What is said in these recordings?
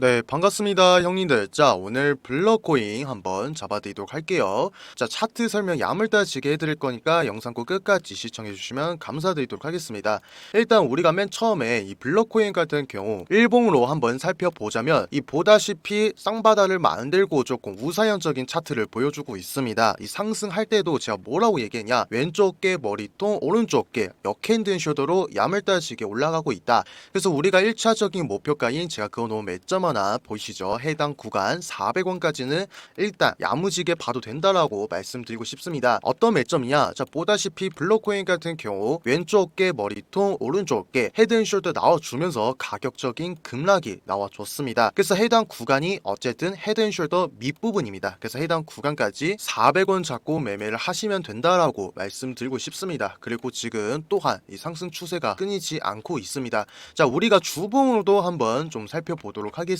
네, 반갑습니다, 형님들. 자, 오늘 블러코인 한번 잡아드리도록 할게요. 자, 차트 설명 야물딱지게 해드릴 거니까 영상 꼭 끝까지 시청해주시면 감사드리도록 하겠습니다. 일단 우리가 맨 처음에 이 블러코인 같은 경우 일봉으로 한번 살펴보자면 이 보다시피 쌍바다를 만들고 조금 우사연적인 차트를 보여주고 있습니다. 이 상승할 때도 제가 뭐라고 얘기했냐? 왼쪽 게 머리통, 오른쪽 게 역핸드쇼더로 야물딱지게 올라가고 있다. 그래서 우리가 1차적인 목표가인 제가 그어놓은 매점 하나 보이시죠? 해당 구간 400원까지는 일단 야무지게 봐도 된다라고 말씀드리고 싶습니다. 어떤 매점이냐? 자 보다시피 블록코인 같은 경우 왼쪽 게 머리통, 오른쪽 게 헤드앤숄더 나와주면서 가격적인 급락이 나와줬습니다. 그래서 해당 구간이 어쨌든 헤드앤숄더 밑부분입니다. 그래서 해당 구간까지 400원 잡고 매매를 하시면 된다라고 말씀드리고 싶습니다. 그리고 지금 또한 이 상승 추세가 끊이지 않고 있습니다. 자, 우리가 주봉으로도 한번 좀 살펴보도록 하겠습니다.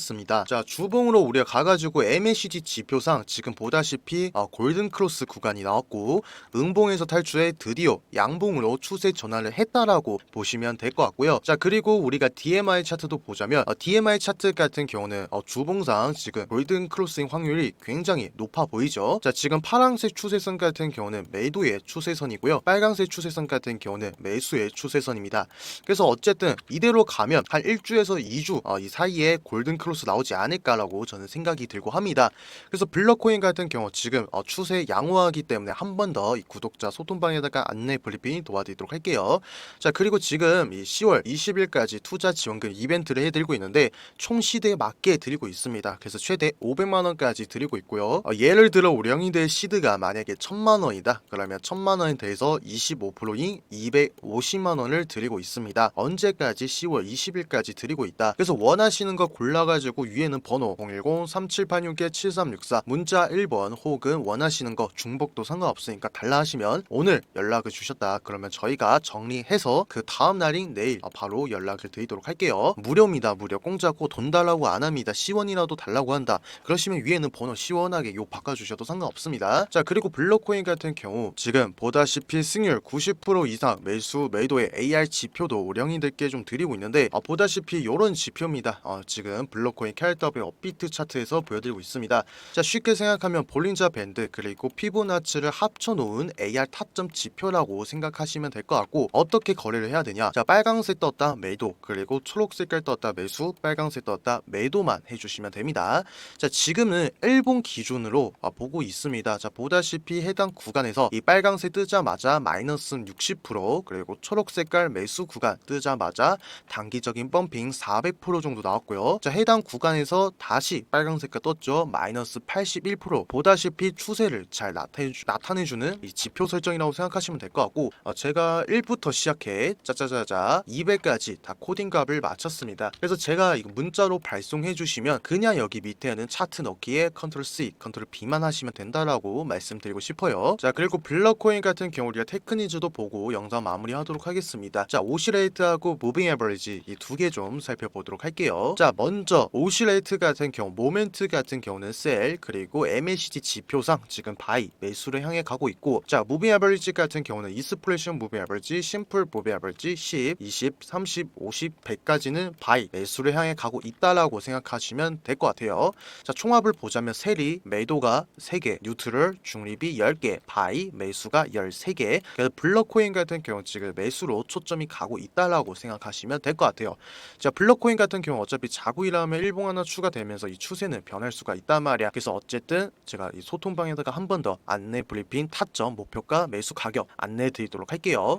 자, 주봉으로 우리가 가가지고 MACD 지표상 지금 보다시피 어, 골든 크로스 구간이 나왔고 음봉에서 탈출해 드디어 양봉으로 추세 전환을 했다라고 보시면 될 것 같고요. 자, 그리고 우리가 DMI 차트도 보자면 어, DMI 차트 같은 경우는 어, 주봉상 지금 골든 크로스인 확률이 굉장히 높아 보이죠. 자, 지금 파란색 추세선 같은 경우는 매도의 추세선이고요. 빨간색 추세선 같은 경우는 매수의 추세선입니다. 그래서 어쨌든 이대로 가면 한 1주에서 2주 어, 이 사이에 골든 크로스 나오지 않을까라고 저는 생각이 들고 합니다. 그래서 블러코인 같은 경우 지금 어, 추세 양호하기 때문에 한 번 더 이 구독자 소통방에다가 안내 브리핑 도와드리도록 할게요. 자 그리고 지금 이 10월 20일까지 투자 지원금 이벤트를 해드리고 있는데 총 시대에 맞게 드리고 있습니다. 그래서 최대 500만 원까지 드리고 있고요. 어, 예를 들어 우리 형님들 시드가 만약에 1000만 원이다. 그러면 1000만 원에 대해서 25%인 250만 원을 드리고 있습니다. 언제까지 10월 20일까지 드리고 있다. 그래서 원하시는 거 골라가 지고 위에는 번호 010-3786-7364 문자 1번 혹은 원하시는 거 중복도 상관없으니까 달라 하시면 오늘 연락을 주셨다. 그러면 저희가 정리해서 그 다음 날인 내일 어, 바로 연락을 드리도록 할게요. 무료입니다. 무료 공짜고 돈 달라고 안 합니다. 시원이라도 달라고 한다. 그러시면 위에는 번호 시원하게 요 바꿔주셔도 상관없습니다. 자 그리고 블록코인 같은 경우 지금 보다시피 승률 90% 이상 매수 매도의 AR 지표도 우량이들께 좀 드리고 있는데 어, 보다시피 요런 지표입니다. 어, 지금 블록 코인 KRW 업비트 차트에서 보여드리고 있습니다. 자 쉽게 생각하면 볼린자 밴드 그리고 피보나치를 합쳐놓은 AR 타점 지표라고 생각하시면 될 것 같고 어떻게 거래를 해야 되냐? 자 빨강색 떴다 매도. 그리고 초록색깔 떴다 매수. 빨강색 떴다 매도만 해주시면 됩니다. 자 지금은 일본 기준으로 아, 보고 있습니다. 자 보다시피 해당 구간에서 이 빨강색 뜨자마자 마이너스 60% 그리고 초록색깔 매수 구간 뜨자마자 단기적인 펌핑 400% 정도 나왔고요. 자 해당 구간에서 다시 빨강색깔 떴죠. 마이너스 81% 보다시피 추세를 잘 나타내주, 나타내주는 이 지표 설정이라고 생각하시면 될 것 같고 어, 제가 1부터 시작해 짜자자자 200까지 다 코딩 값을 맞췄습니다. 그래서 제가 이거 문자로 발송해 주시면 그냥 여기 밑에는 차트 넣기에 컨트롤 C, 컨트롤 B만 하시면 된다라고 말씀드리고 싶어요. 자 그리고 블러코인 같은 경우 우리가 테크니즈도 보고 영상 마무리하도록 하겠습니다. 자 오시레이트하고 무빙 에버리지 이 두 개 좀 살펴보도록 할게요. 자 먼저 오시레이트 같은 경우 모멘트 같은 경우는 셀 그리고 MACD 지표상 지금 바이 매수를 향해 가고 있고 자 무빙 에버리지 같은 경우는 이스플레이션 무빙 에버리지 심플 무빙 에버리지 10, 20, 30, 50, 100까지는 바이 매수를 향해 가고 있다라고 생각하시면 될 것 같아요. 자 총합을 보자면 셀이 매도가 3개 뉴트럴 중립이 10개 바이 매수가 13개. 그래서 블러코인 같은 경우 지금 매수로 초점이 가고 있다라고 생각하시면 될 것 같아요. 자 블러코인 같은 경우 어차피 자고 일하면 일봉 하나 추가되면서 이 추세는 변할 수가 있단 말이야. 그래서 어쨌든 제가 이 소통방에다가 한 번 더 안내 브리핑 타점 목표가 매수 가격 안내 드리도록 할게요